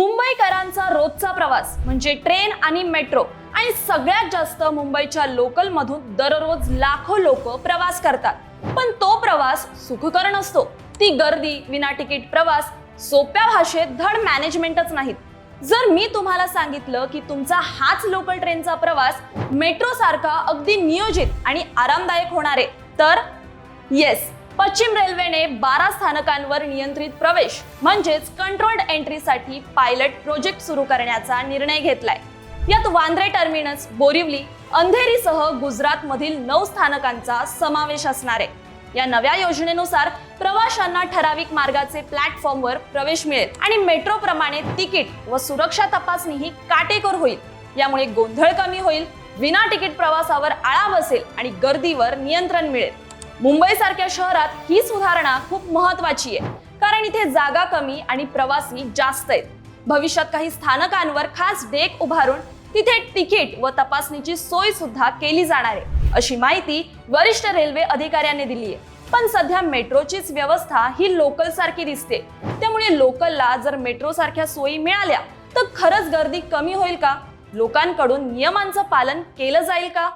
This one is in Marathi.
मुंबईकरांचा रोजचा प्रवास म्हणजे ट्रेन आणि मेट्रो आणि सगळ्यात जास्त मुंबईच्या लोकल मधून दररोज लाखो लोक प्रवास करतात. पण तो प्रवास सुखकर नसतो. ती गर्दी विना तिकीट प्रवास सोप्या भाषेत धड मॅनेजमेंटच नाहीत. जर मी तुम्हाला सांगितलं की तुमचा हाच लोकल ट्रेनचा प्रवास मेट्रो सारखा अगदी नियोजित आणि आरामदायक होणार आहे तर येस पश्चिम रेल्वेने बारा स्थानकांवर नियंत्रित प्रवेश म्हणजेच कंट्रोल्ड एंट्रीसाठी पायलट प्रोजेक्ट सुरू करण्याचा निर्णय घेतलाय. यात वांद्रे टर्मिनस बोरिवली अंधेरीसह गुजरातमधील नऊ स्थानकांचा समावेश असणार आहे. या नव्या योजनेनुसार प्रवाशांना ठराविक मार्गाचे प्लॅटफॉर्मवर प्रवेश मिळेल आणि मेट्रो प्रमाणे तिकीट व सुरक्षा तपासणीही काटेकोर होईल. यामुळे गोंधळ कमी होईल विना तिकीट प्रवासावर आळा बसेल आणि गर्दीवर नियंत्रण मिळेल. मुंबई सारख्या शहरात ही सुधारणा खूप महत्वाची आहे. कारण इथे जागा कमी आणि प्रवासी जास्त आहेत. भविष्यात काही स्थानकांवर खास डेक उभारून तिथे तिकीट व तपासणीची सोय सुद्धा केली जाणार आहे अशी माहिती वरिष्ठ रेल्वे अधिकाऱ्यांनी दिली आहे. पण सध्या मेट्रोचीच व्यवस्था ही लोकल सारखी दिसते. त्यामुळे लोकलला जर मेट्रो सारख्या सोयी मिळाल्या तर खरंच गर्दी कमी होईल का? लोकांकडून नियमांचं पालन केलं जाईल का?